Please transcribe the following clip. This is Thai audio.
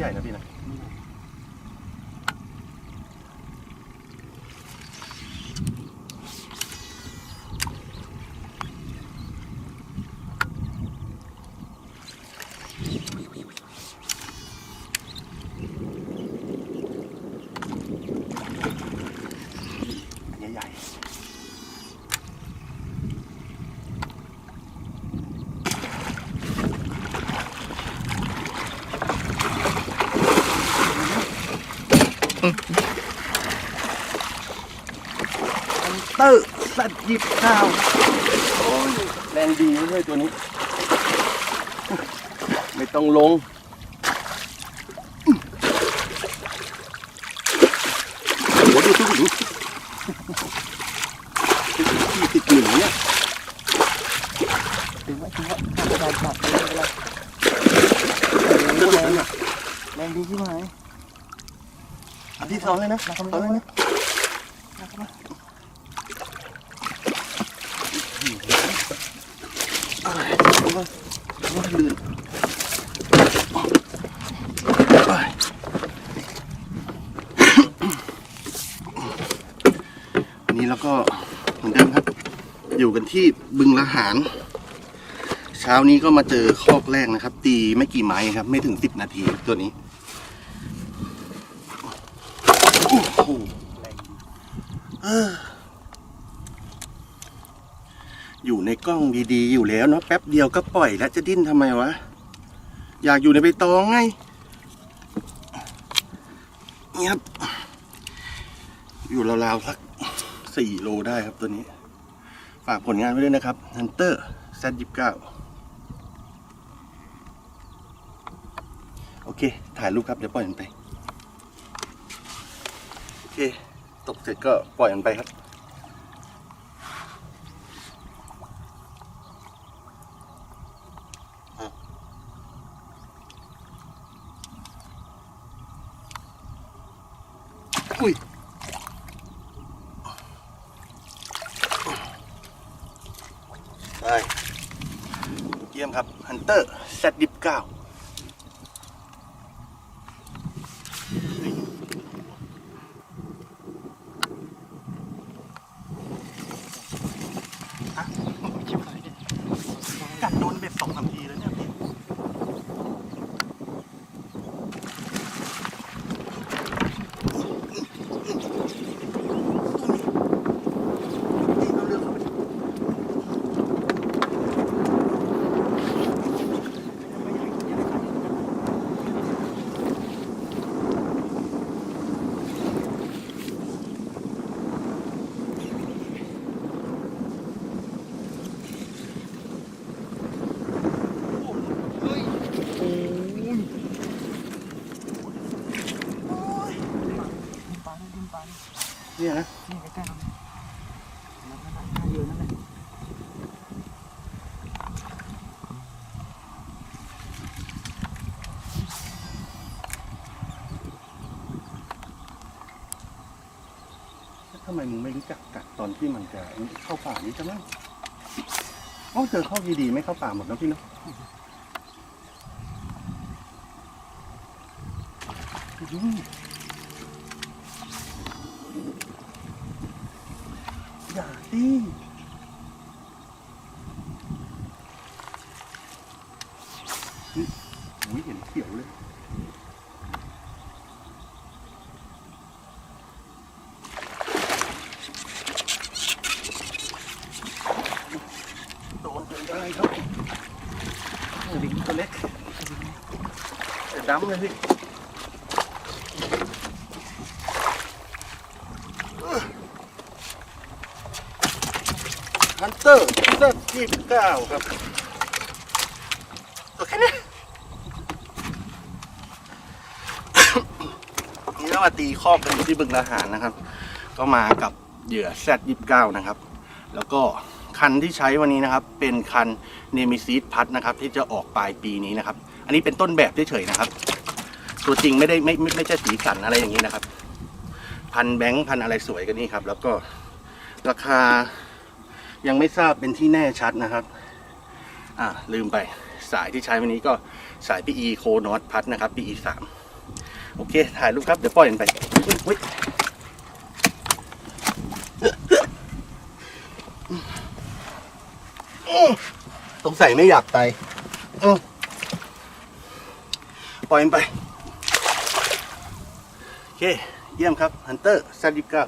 ใหญ่นะพี่นะใหญ่ เตอร์สัตว์หยิบข้าวโอ้ยแรงดีเลยตัวนี้ ไม่ต้องลงโอ้โหดูดูดูที่ติดหนึ่งเนี่ย ถึงไว้ถึงไว้ตัดตัดตัดไปเลยไปเลย จะหลุดแล้วน่ะ แรงดีที่ไหน อันที่สองเลยนะมาเข้ามาเอาเลยนะมาเข้ามาว่าลื่นวันนี้เราก็เหมือนเดิมครับ อยู่กันที่บึงละหารเช้านี้ก็มาเจอคอกแรกนะครับ ตีไม่กี่ไม้ครับ ไม่ถึงสิบนาทีตัวนี้โอ้โหอยู่ในกล้องดีๆ อยู่แล้วเนาะแป๊บเดียวก็ปล่อยแล้วจะดิ้นทำไมวะ อยากอยู่ในใบตองไงนี่ครับอยู่ราวๆสักสี่โลได้ครับตัวนี้ ฝากผลงานไว้ด้วยนะครับ Hunter Z29 โอเค ถ่ายรูปครับ เดี๋ยวปล่อยมันไป ตกเสร็จก็ปล่อยมันไปครับ อุ้ยได้เยี่ยมครับฮันเตอร์แซดดิฟเก้ากัดโดนเบ็ดสองสามทีแล้วเนี่ยพี่เอาเรือเข้าไปโอ้ย ดิ้นปลาเลยดิ้นปลาเลย เนี่ยนะนี่ใกล้ๆเราเนี่ยนั่นนั่นนั่นเยอะนั่นแหละทำไมมึงไม่รู้จักกัดตอนที่มันจะเข้าป่านี้จะมั้งโอ้เจอข้อดีๆไม่เข้าป่าหมดแล้วพี่เนาะอืม สิอุ้ยเห็นเขียวเลยโดนอะไรครับสลิงตัวเล็กดำเลยพี่ ฮันเตอร์เซตยี่สิบเก้าครับตัวแค่นี้นี่เรามาตีคอกกันอยู่ที่บึงละหารนะครับ ก็มากับเหยื่อ Z29 นะครับ แล้วก็คันที่ใช้วันนี้นะครับ เป็นคันเนมิซีดพัดนะครับ ที่จะออกปลายปีนี้นะครับ อันนี้เป็นต้นแบบเฉยๆนะครับ ตัวจริงไม่ได้ไม่ไม่ไม่ใช่สีสันอะไรอย่างนี้นะครับ พันแบงค์พันอะไรสวยกันนี่ครับ แล้วก็ราคา ยังไม่ทราบเป็นที่แน่ชัดนะครับ อ่าลืมไปสายที่ใช้วันนี้ก็สาย PE โคนอตพัดนะครับ PE 3โอเค ถ่ายรูปครับ เดี๋ยวปล่อยมันไปอุ๊ยอุ๊ยอื้อสงสัยไม่อยากไปปล่อยมันไป โอเค เยี่ยมครับฮันเตอร์ซาดิก้า